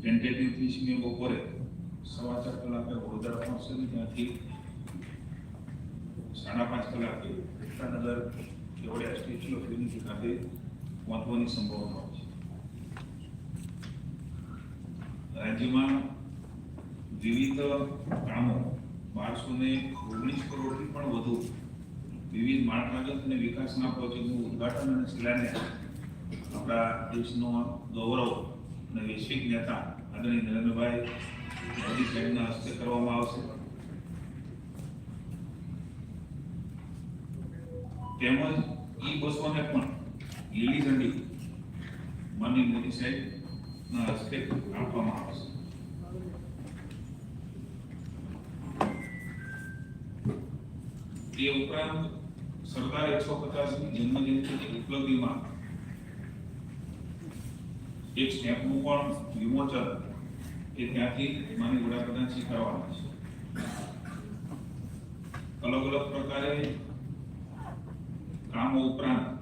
Tentative ત્રીસમી બપોરે સવા ચાર કલાકે વડોદરા પહોંચશે ને ત્યાંથી સાડા પાંચ કલાકે Ektanagar Kevadia statue of unity ખાતે પહોંચવાની સંભાવના છે. રાજ્યમાં વિવિધ કામો બારસો ને ઓગણીસ કરોડથી પણ વધુ વિવિધ માળખાગત અને વિકાસના પ્રોજેક્ટનું ઉદ્ઘાટન અને શિલાન્યાસ આપણા દેશનો ગૌરવ અને વૈશ્વિક નેતા આદરણીય નરેન્દ્રભાઈ મોદી સાહેબના હસ્તે કરવામાં આવશે. તેમજ ઈ બસોને પણ લીલી ઝંડી માનનીય મોદી સાહેબના હસ્તે આપવામાં આવશે. તે ઉપરાંત સરદાર એકસો પચાસની જન્મજયંતિની ઉપલબ્ધિમાં એક સ્ટેમ્પનું પણ વિમોચન એ ત્યાંથી માની વડાપ્રધાન શ્રી કરવાના છે. અલગ અલગ પ્રકારે કામો ઉપરાંત